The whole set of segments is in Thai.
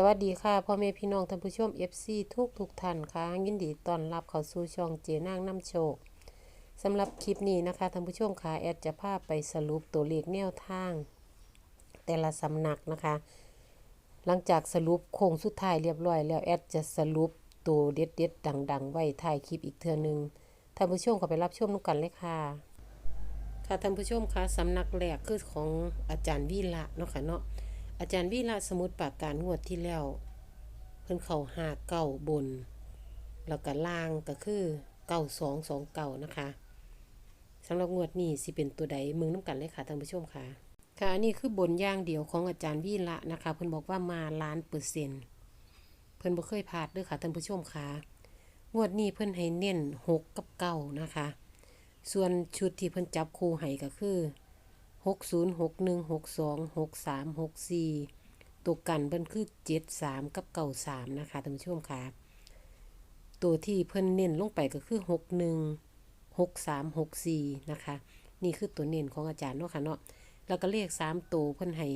สวัสดีค่ะพ่อแม่พี่น้องท่านผู้ชม FC ทุกทุกท่านค่ะ ยินดีต้อนรับเข้าสู่ช่องเจนางน้ำโชคสำหรับคลิปนี้นะคะท่านผู้ชมค่ะแอดจะพาไปสรุปตัวเลขแนวทาง แต่ละสำนักนะคะ หลังจากสรุปโค้งสุดท้ายเรียบร้อยแล้วแอดจะสรุปตัวเด็ดๆดัง ๆ ไว้ท้ายคลิปอีกเทื่อนึงท่านผู้ชมก็ไปรับชมนุกันเลยค่ะ ค่ะท่านผู้ชมคะสำนักแรกคือของอาจารย์วิละเนาะค่ะเนาะ อาจารย์วิละสมุดปากการงวดที่แล้ว เพิ่นเข้าหาเก้าบน แล้วก็ล่างก็คือเก้าสองสองเก้านะคะสำหรับงวดนี้สิเป็นตัวใดมึงน้ำกันเลยค่ะท่านผู้ชมค่ะ ค่ะอันนี้คือบนย่างเดียวของอาจารย์วิละนะคะ เพิ่นบอกว่ามาล้านเปอร์เซ็นต์เพิ่นบ่เคยพลาดเด้อค่ะท่านผู้ชมค่ะงวดนี้เพิ่นให้เน้นหกกับเก้านะคะ ส่วนชุดที่เพิ่นจับคู่ให้ก็คือ 60 61 62 63 64 ตัวกันเพิ่นคือ 73 กับ 93 นะคะท่านผู้ชมค่ะ ตัวที่เพิ่นเน้นลงไปก็คือ 61 63 64 นะคะ นี่คือตัวเน้นของอาจารย์เนาะค่ะเนาะ แล้วก็เลข3ตัวเพิ่นให้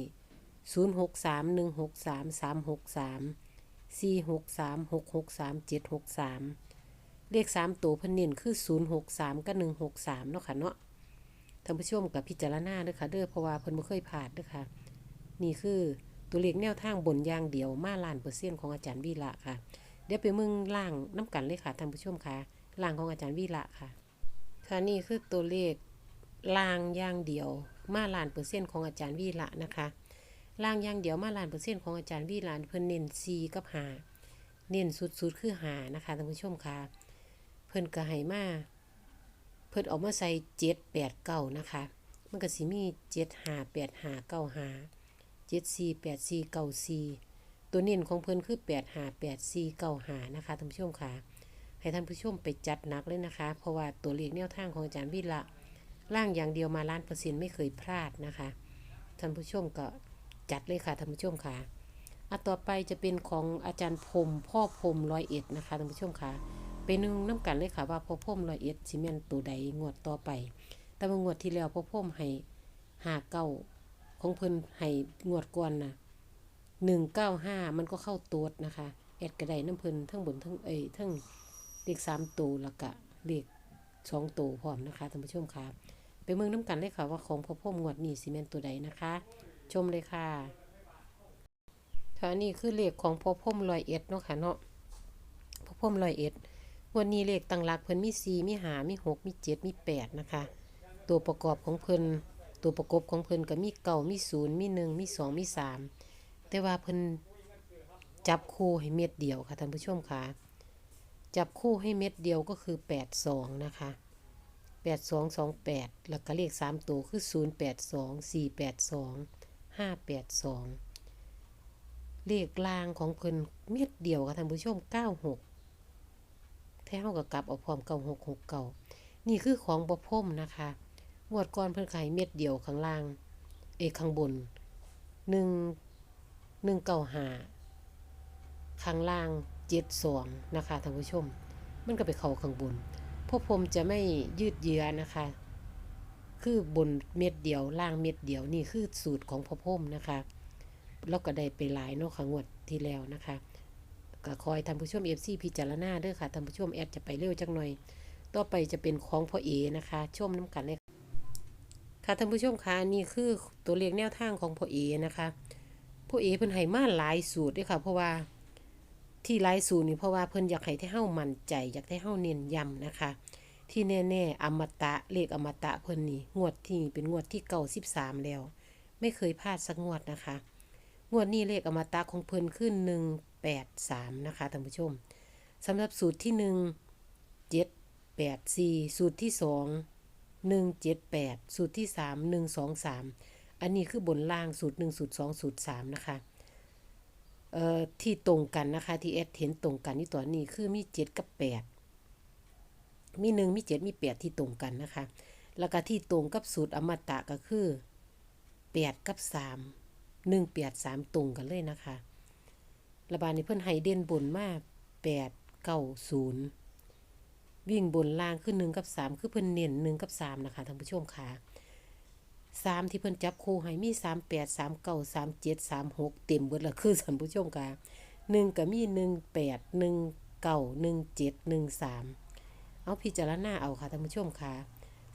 063 163 363 463 663 763 เลข 3 ตัวเพิ่นเน้นคือ 063 กับ 163 เนาะค่ะเนาะ ท่านผู้ชมกับพิจารณาเด้อค่ะเด้อเพราะว่าเพิ่นบ่เคยผ่านเด้อค่ะ นี่คือตัวเลขแนวทางบนยางเดียวมาล้านเปอร์เซ็นต์ของอาจารย์วีระค่ะ เดี๋ยวไปมึงล่างน้ำกันเลยค่ะท่านผู้ชมค่ะล่างของอาจารย์วีระค่ะ ค่ะนี่คือตัวเลขล่างยางเดียวมาล้านเปอร์เซ็นต์ของอาจารย์วีระนะคะล่างยางเดียวมาล้านเปอร์เซ็นต์ของอาจารย์วีระเพิ่นเน้น4กับ5เน้นสุดๆคือ5นะคะท่านผู้ชมค่ะ เพิ่นก็ให้มา เพิ่นออกมาใส่เจ็ดแปดเก้านะคะ มันก็สิมีเจ็ดห้าแปดห้าเก้าห้าเจ็ดสี่แปดสี่เก้าสี่ตัวเน้นของเพิ่นคือแปดห้าแปดสี่เก้าห้านะคะท่านผู้ชมค่ะ ให้ท่านผู้ชมไปจัดหนักเลยนะคะ เพราะว่าตัวเลขแนวทางของอาจารย์วิละล่างอย่างเดียวมาล้านเปอร์เซ็นต์ไม่เคยพลาดนะคะท่านผู้ชมก็จัดเลยค่ะท่านผู้ชมค่ะอะต่อไปจะเป็นของอาจารย์พรมพ่อพรมร้อยเอ็ดนะคะท่านผู้ชมค่ะ ไปนึงน้ำกันเลยค่ะว่าพ่อพ่มร้อยเอ็ดซีเมนตัวใดงวดต่อไป แต่ว่างวดที่แล้วพ่อพ่มให้หาเก้าของเพิ่นให้งวดก่อนนะหนึ่งเก้าห้ามันก็เข้าตัวนะคะแอดกระไดน้ำเพิ่นทั้งบนทั้งเอ้ยทั้งเลขสามตัวล้วก็เลขสองตัวพร้อมนะคะท่านผู้ชมค่ะไปเมืองน้ำกันเลยค่ะว่าของพ่อพ่มงวดนี้ซีเมนตัวใดนะคะ ชมเลยค่ะค่ะนี่คือเลขของพ่อพ่มรอยเอ็ดเนาะค่ะเนาะพ่อพ่มรอยเอ็ด วันนี้เลขตั้งหลักเพิ่นมีสี่มีหามีหกมีเจ็ดมีแปดนะคะ ตัวประกอบของเพิ่นตัวประกอบของเพิ่นก็มีเก่ามีศูนย์มีหนึ่งมีสองมีสามแต่ว่าเพิ่นจับคู่ให้เม็ดเดียวค่ะท่านผู้ชมค่ะจับคู่ให้เม็ดเดียวก็คือแปดสองนะคะแปดสองสองแปดแล้วก็เลขสามตัวคือศูนย์แปดสองสี่แปดสองห้าแปดสองเลขล่างของเพิ่นเม็ดเดียวค่ะท่านผู้ชมเก้าหก ท้เฮากับกลับเอาพร้อมเก่าหกหกเก่านี่คือของบ่พ่มนะคะงวดก่อนเพิ่นขายเม็ดเดียวข้างล่าง เอข้างบนหนึ่งหนึ่งเก่าหาข้างล่างเจ็ดสองนะคะท่านผู้ชม มันก็ไปเข้าข้างบนพวกผมจะไม่ยืดเยื้อนะคะ คือบนเม็ดเดียวล่างเม็ดเดียวนี่คือสูตรของพ่อพ่มนะคะ แล้วก็ได้ไปหลายเนาะค่ะงวดที่แล้วนะคะ ก็คอยท่านผู้ชมเอฟซีพิจารณาเด้อค่ะท่านผู้ชมแอดจะไปเร็วจังหน่อย ต่อไปจะเป็นของพ่อเอนะคะชมน้ำกันเลยค่ะท่านผู้ชมคะนี่คือตัวเลขแนวทางของพ่อเอนะคะพ่อเอเพิ่นให้มาหลายสูตรด้วยค่ะ เพราะว่าที่หลายสูตรนี่เพราะว่าเพิ่นอยากให้ที่เฮามั่นใจ อยากให้เฮาเน้นย้ำนะคะ ที่แน่ๆอมตะเลขอมตะเพิ่นนี่งวดที่เป็นงวดที่เก่า13แล้ว ไม่เคยพลาดสักงวดนะคะ งวดนี้เลขอมตะของเพิ่นขึ้นหนึ่ง แปดสามนะคะท่านผู้ชมสำหรับสูตรที่หนึ่งเจ็ดแปดสี่สูตรที่สองหนึ่งเจ็ดแปดสูตรที่สามหนึ่งสองสามอันนี้คือบนล่างสูตรหนึ่งสูตรสองสูตรสามนะคะเอ่อที่ตรงกันนะคะที่เอสเห็นตรงกันนี่ตัวนี้คือมีเจ็ดกับแปดมีหนึ่งมีเจ็ดมีแปดที่ตรงกันนะคะ แล้วก็ที่ตรงกับสูตรอมตะก็คือแปดกับสามหนึ่งแปดสามตรงกันเลยนะคะ ระบาดนี้เพิ่นให้เด่นบนมาแปดเก้าศูนย์วิ่งบนล่างขึ้นหนึ่งกับสามคือเพิ่นเน้นหนึ่งกับสามนะคะท่านผู้ชมค่ะสามที่เพิ่นจับคู่ให้มีสามแปดสามเก้าสามเจ็ดสามหกเต็มเบิดละคือท่านผู้ชมค่ะหนึ่งก็มีหนึ่งแปดหนึ่งเก้าหนึ่งเจ็ดหนึ่งสามเอาพิจารณาเอาค่ะท่านผู้ชมค่ะ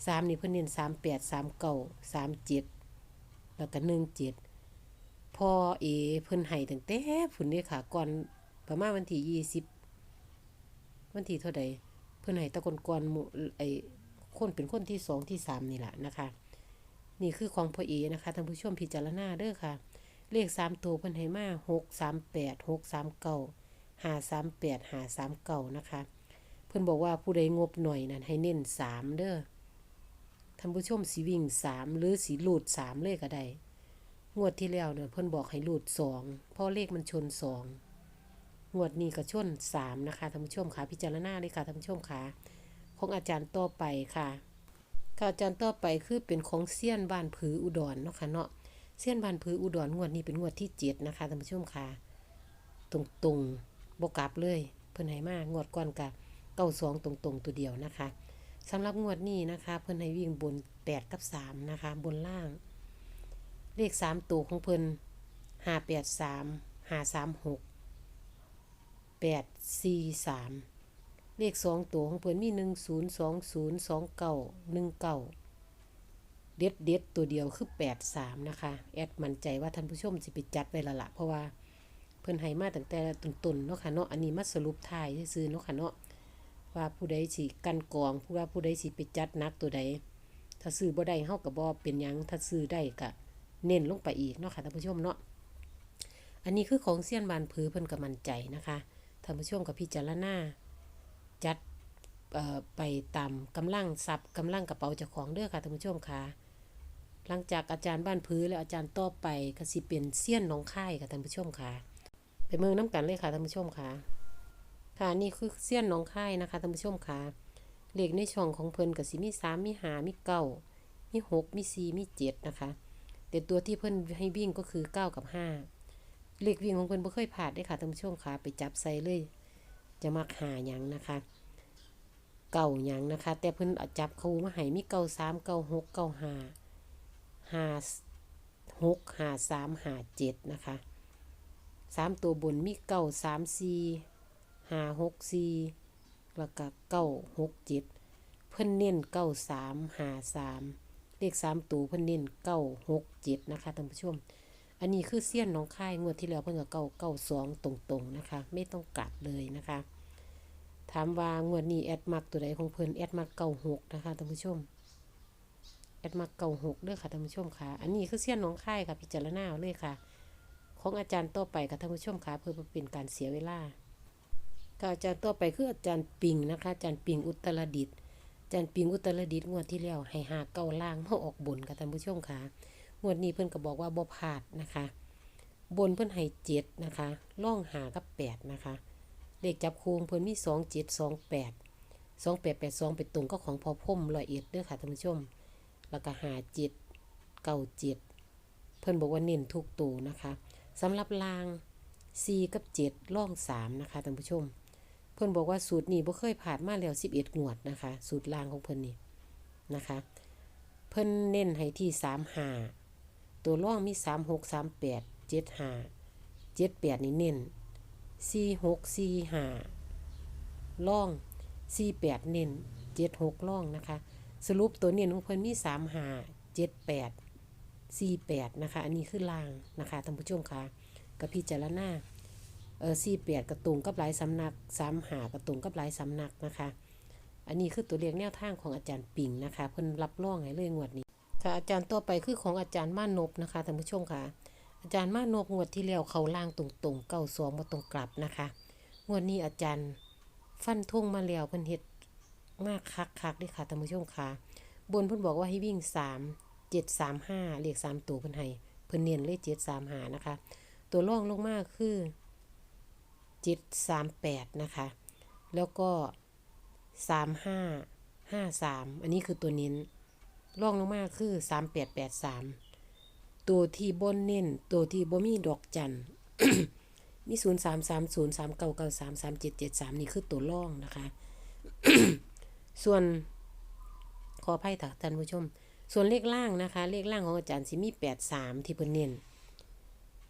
สามนี่เพิ่นเน้นสามแปดสามเก้าสามเจ็ดแล้วก็หนึ่งเจ็ด พอเอเพิ่นให้ตั้งแต่พุ่นเด้ค่ะ ก่อนประมาณวันที่ยี่สิบวันที่เท่าใดเพิ่นให้ตะกอนก่อนหมู่ไอ้คนเป็นคนที่สองที่สามนี่แหละนะคะ นี่คือของพ่อเอนะคะท่านผู้ชมพิจารณาเด้อค่ะ เลขสามตัวเพิ่นให้มาหกสามแปดหกสามเก้าห้าสามแปดห้าสามเก้านะคะ เพิ่นบอกว่าผู้ใดงบหน่อยนั่นให้เน้นสามเด้อท่านผู้ชมสีวิ่งสามหรือสีหลูดสามเลยก็ได้ งวดที่แล้วเนี่ยเพิ่นบอกให้ลูดสองเพราะเลขมันชนสองงวดนี้ก็ชนสามนะคะท่านผู้ชมค่ะพิจารณาเลยค่ะท่านผู้ชมค่ะของอาจารย์ต่อไปค่ะค่ะอาจารย์ต่อไปคือเป็นของเซียนบ้านผืออุดรเนาะค่ะเนาะเซียนบ้านผืออุดรงวดนี้เป็นงวดที่เจ็ดนะคะท่านผู้ชมค่ะตรงตรงๆบกลับเลย เพิ่นให้มางวดก่อนกะเก้าสองตรงตรงๆตัวเดียวนะคะสำหรับงวดนี้นะคะ เพิ่นให้วิ่งบนแปดกับสามนะคะ บนล่าง เลขสามตัวของเพิ่นห้าแปดสามห้าสามหกแปดสี่สามเลขสองตัวของเพิ่นมีหนึ่งศูนย์สองศูนย์สองเก้าหนึ่งเก้าเด็ดเด็ดตัวเดียวคือแปดสามนะคะ แอดมั่นใจว่าท่านผู้ชมสิไปจัดไว้ละละเพราะว่าเพิ่นให้มาตั้งแต่ต้นๆเนาะค่ะเนาะอันนี้มาสรุปทายซื่อเนาะค่ะเนาะว่าผู้ใดสิกันกองผู้ว่าผู้ใดสิไปจัดนักตัวใด ถ้าซื้อบ่ได้เฮาก็บ่เป็นหยังถ้าซื้อได้ก็ เน้นลงไปอีกเนาะค่ะท่านผู้ชมเนาะอันนี้คือของเซียนบานผือเพิ่นก็มั่นใจนะคะท่านผู้ชมก็พิจารณาจัดไปตามกำลังทรัพย์กำลังกระเป๋าเจ้าของเด้อค่ะท่านผู้ชมค่ะหลังจากอาจารย์บ้านพื้นแล้วอาจารย์ต่อไปก็สิเป็นเซียนน้องค่ายค่ะท่านผู้ชมค่ะ ไปเมืองน้ำกันเลยค่ะท่านผู้ชมค่ะ ค่ะนี่คือเซียนน้องค่ายนะคะท่านผู้ชมค่ะเลขในช่องของเพิ่นก็สิมีสามมีหามีเก้ามีหกมีสี่มีเจ็ดนะคะ แต่ตัวที่เพิ่นให้วิ่งก็คือเก้ากับห้าเลขวิ่งของเพิ่นบ่เคยผ่านได้ค่ะท่านผู้ชมค่ะไปจับใส่เลย จะมักหาหยังนะคะ เก่าหยังนะคะ แต่เพิ่นอาจับเขามาให้มีเก่าสามเก่าหกเก่าห้าห้าหกห้าสามห้าเจ็ดนะคะสามตัวบนมีเก่าสามสี่ห้าหกสี่แล้วก็เก้าหกเจ็ดเพิ่นเน้นเก้าสามห้าสาม เลขสามตัวเพิ่นเน้นเก้าหกเจ็ดนะคะท่านผู้ชม อันนี้คือเสี้ยนน้องค่ายงวดที่แล้วเพิ่นก็เก้าเก้าสองตรงๆนะคะ ไม่ต้องกลับเลยนะคะ ถามว่างวดนี้แอดมักตัวใดของเพิ่นแอดมักเก้าหกนะคะท่านผู้ชมแอดมักเก้าหกเด้อค่ะท่านผู้ชมค่ะ อันนี้คือเสี้ยนน้องค่ายค่ะพิจารณาเลยค่ะ ของอาจารย์ต่อไปค่ะท่านผู้ชมค่ะเพื่อเป็นการเสียเวลาค่ะอาจารย์ต่อไปคืออาจารย์ปิงนะคะอาจารย์ปิงอุตรดิตถ์ จารย์ปิงอุตรดิตถ์งวดที่แล้วให้หาเก้าล่างมาออกบนค่ะท่านผู้ชมค่ะงวดนี้เพิ่นก็บอกว่าบ่พลาดนะคะ บนเพิ่นให้เจ็ดนะคะล่องหากับแปดนะคะเลขจับคูงเพิ่นมีสองเจ็ดสองแปดสองแปดแปดสองเป็นตรงก็ของพอพ่มร้อยเอ็ดเด้อค่ะท่านผู้ชม แล้วก็หาเจ็ดเก้าเจ็ดเพิ่นบอกว่าเน้นทุกตัวนะคะสำหรับลางสี่กับเจ็ดล่องสามนะคะท่านผู้ชม เพิ่อนบอกว่าสูตรนี้บ่เคยผ่านมาแล้วสิบเอ็ดงวดนะคะ สูตรลางของเพิ่อนนี่นะคะ เพิ่อนเน้นให้ที่สามหาตัวล่องมีสามหกสามแปดเจ็ดหาเจ็ดแปดนี่เน้นสี่หกสี่หาล่องสี่แปดเน้นเจ็ดหกล่องนะคะ สรุปตัวเน้นของเพิ่อนมีสามหาเจ็ดแปดสี่แปดนะคะ อันนี้คือล่างนะคะท่านผู้ชมค่ะกับพิจารณา เออสี่แปดกระตุงกับหลายสำนักสามหากระตุงกับหลายสำนักนะคะ อันนี้คือตัวเลขแนวทางของอาจารย์ปิงนะคะ เพิ่นรับร่องให้เลยงวดนี้ค่ะอาจารย์ต่อไปคือของอาจารย์ม่านนบนะคะท่านผู้ชมค่ะ อาจารย์ม่านพงวดที่แล้วเขาล่างตรงๆเก้าสองมาตรงกลับนะคะงวดนี้อาจารย์ฟันทุ่งมาแล้วเพิ่นเฮ็ดมากคักคักด้วยค่ะท่านผู้ชมค่ะ บนเพิ่นบอกว่าให้วิ่งสามเจ็ดสามห้าเลขสามตัวเพิ่นให้เพิ่นเน้นเลขเจ็ดสามหานะคะ ตัวร่องลงมากคือ จ็ดสามแปดนะคะ แล้วก็สามห้าห้าสามอันนี้คือตัวเน้นร่องลงมากคือสามแปดแปดสามตัวที่บนเน้น ตัวที่บ่มีดอกจันมีศูนย์สามสามศูนย์สามเก้าเก้าสามสามเจ็ดเจ็ดสามนี่คือตัวล่องนะคะ ส่วนขออภัยค่ะท่านผู้ชม ส่วนเลขล่างนะคะ เลขล่างของอาจารย์สิมี83ที่เพิ่นเน้น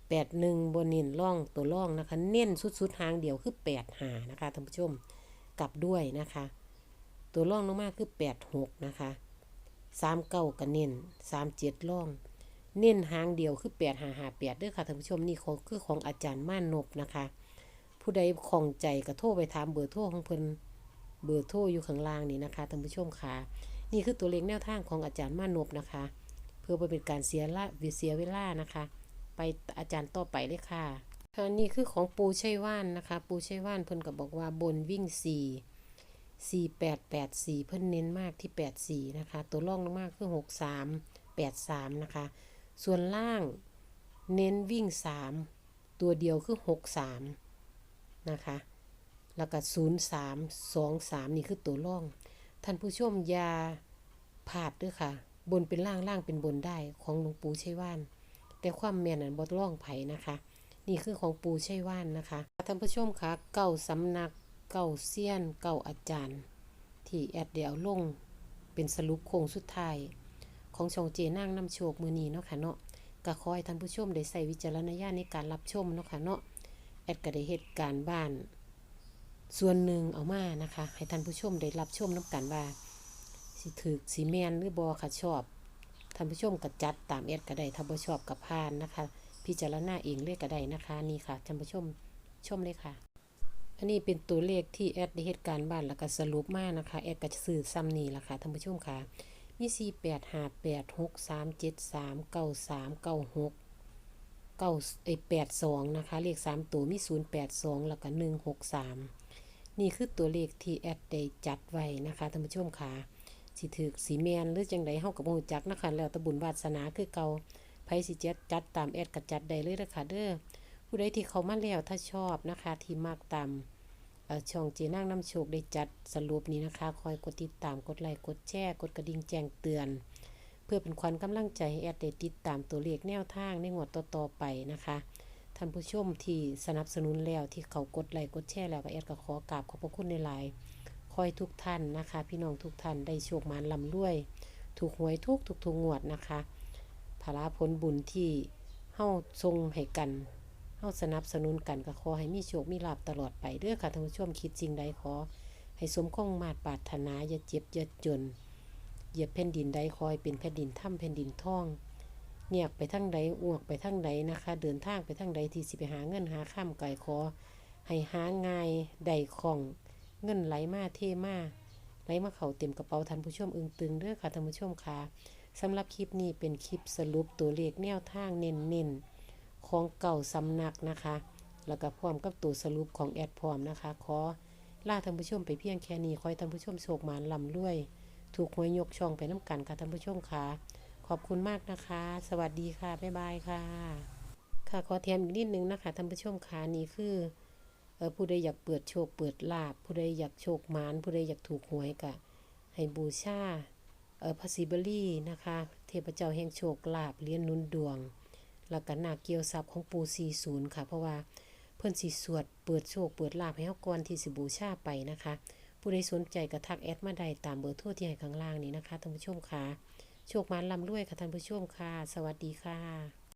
81บนเน้นร่องตัวร่องนะคะ เน้นสุดๆหางเดียวคือ8หานะคะท่านผู้ชมกลับด้วยนะคะ ตัวร่องลงมาคือ86นะคะ39ก็เน้น37ร่อง เน้นหางเดียวคือ8558เด้อค่ะท่านผู้ชมนี่ของคือของอาจารย์ม่านนบนะคะ ผู้ใดข้องใจก็โทรไปถามเบอร์โทรของเพิ่นเบอร์โทรอยู่ข้างล่างนี้นะคะท่านผู้ชมค่ะนี่คือตัวเลขแนวทางของอาจารย์ม่านพนะคะ เพื่อเป็นการเสียละเสียเวลานะคะ ไปอาจารย์ต่อไปเลยค่ะค่ะนี่คือของปูชัยว่านนะคะ ปูชัยว่านเพิ่นก็บอกว่าบนวิ่ง4 4884เพิ่นเน้นมากที่84นะคะ ตัวร่องมากคือ63 83นะคะ ส่วนล่างเน้นวิ่ง3ตัวเดียวคือ63นะคะ แล้วก็0323นี่คือตัวร่อง ท่านผู้ชมยาพลาดด้วยค่ะ บนเป็นล่างล่างเป็นบนได้ของหลวงปู่ชัยว่าน แต่ความแม่นนั้นบ่ร่องไผนะคะ นี่คือของปู่ชัยว่านนะคะท่านผู้ชมคะเก้าสำนักเก้าเซียนเก้าอาจารย์ ที่แอดเดียวลงเป็นสรุปโค้งสุดท้ายของช่องเจนางนำโชคมือนีเนาะค่ะเนาะก็ขอให้ท่านผู้ชมได้ใส่วิจารณญาณในการรับชมเนาะค่ะเนาะแอดก็ได้เหตุการณ์บ้าน ส่วนหนึ่งเอามานะคะ ให้ท่านผู้ชมได้รับชมน้ำกันว่าสิถือสีแมนหรือบอค่ะชอบ ท่านผู้ชมก็จัดตามแอดก็ได้ถ้าบ่ชอบกับพานนะคะ พิจารณาเองเลยก็ได้นะคะนี่ค่ะท่านผู้ชมชมเลยค่ะ อันนี้เป็นตัวเลขที่แอดได้เหตุการณ์บ้านแล้วก็สรุปมานะคะแอดก็จะสื่อซ้ำนี่ล่ะค่ะท่านผู้ชมค่ะมี 4 8 5 8 6 3 7 3 9 3 9 6 9เอ้82 นะคะ เลข 3 ตัวมี 082 แล้วก็ 163 นี่คือตัวเลขที่แอดได้จัดไว้นะคะท่านผู้ชมค่ะ สิถือสีแมนหรือจังใดเฮากับบ่ฮู้จักนะคะแล้วต่บุญวาสนาคือเก่าไผสิจัดจัดตามแอดก็จัดได้เลยเด้อค่ะเด้อผู้ใดที่เขามาแล้วถ้าชอบนะคะ ที่มากตามช่องเจนางน้ำโชคได้จัดสรุปนี้นะคะ คอยกดติดตามกดไลค์กดแชร์กดกระดิ่งแจ้งเตือน เพื่อเป็นขวัญกำลังใจให้แอดได้ติดตามตัวเลขแนวทางในงวดต่อๆไปนะคะท่านผู้ชมที่สนับสนุนแล้วที่เขากดไลค์กดแชร์แล้วก็แอดก็ขอกราบขอบพระคุณในหลาย คอยทุกท่านนะคะ พี่น้องทุกท่านได้โชคมานลำรวย ถูกหวยทุกทุกทุกงวดนะคะภาระผลบุญที่เฮาทรงให้กันเฮาสนับสนุนกันก็ขอให้มีโชคมีลาภตลอดไปเด้อค่ะท่านผู้ชมคิดสิ่งใดขอ ให้สมคงมาตรปรารถนาอย่าเจ็บอย่าจนเหยียบแผ่นดินใดคอยเป็นแผ่นดินถ้ำแผ่นดินท่องเงียบไปทั้งใดอ้วกไปทั้งใดนะคะ เดินทางไปทั้งใดที่สิไปหาเงินหาข้ามไก่ขอให้หาง่ายได้คล่อง เงินไหลมาเทมาไหลมาเข่าเต็มกระเป๋าท่านผู้ชมอึงตึงเด้อค่ะท่านผู้ชมค่ะสำหรับคลิปนี้เป็นคลิปสรุปตัวเลขแนวทางเน้นๆของเก่าสำนักนะคะ แล้วก็พร้อมกับตัวสรุปของแอดพร้อมนะคะขอลาท่านผู้ชมไปเพียงแค่นี้ขอให้ท่านผู้ชมโชคหมานลำรวย ถูกหวยยกช่องไปน้ำกันค่ะท่านผู้ชมค่ะ ขอบคุณมากนะคะ สวัสดีค่ะ บ๊ายบายค่ะ ค่ะขอแถมอีกนิดนึงนะคะท่านผู้ชมค่ะนี่คือ ผู้ใดอยากเปิดโชคเปิดลาบผู้ใดอยากโชคหมานผู้ใดอยากถูกหวยกะให้บูชาเออพระศิบลีนะคะ เทพเจ้าแห่งโชคลาบเลี้ยนนุนดวง แล้วก็นาเกียวทรัพย์ของปู40ค่ะ เพราะว่าเพิ่อนสิสวดเปิดโชคเปิดลาบให้เฮาก่อนที่สิบูชาไปนะคะ ผู้ใดสนใจก็ทักแอดมาได้ตามเบอร์โทรที่ให้ข้างล่างนี้นะคะท่านผู้ชมค่ะโชคหมานลำรวยค่ะท่านผู้ชมค่ะ สวัสดีค่ะ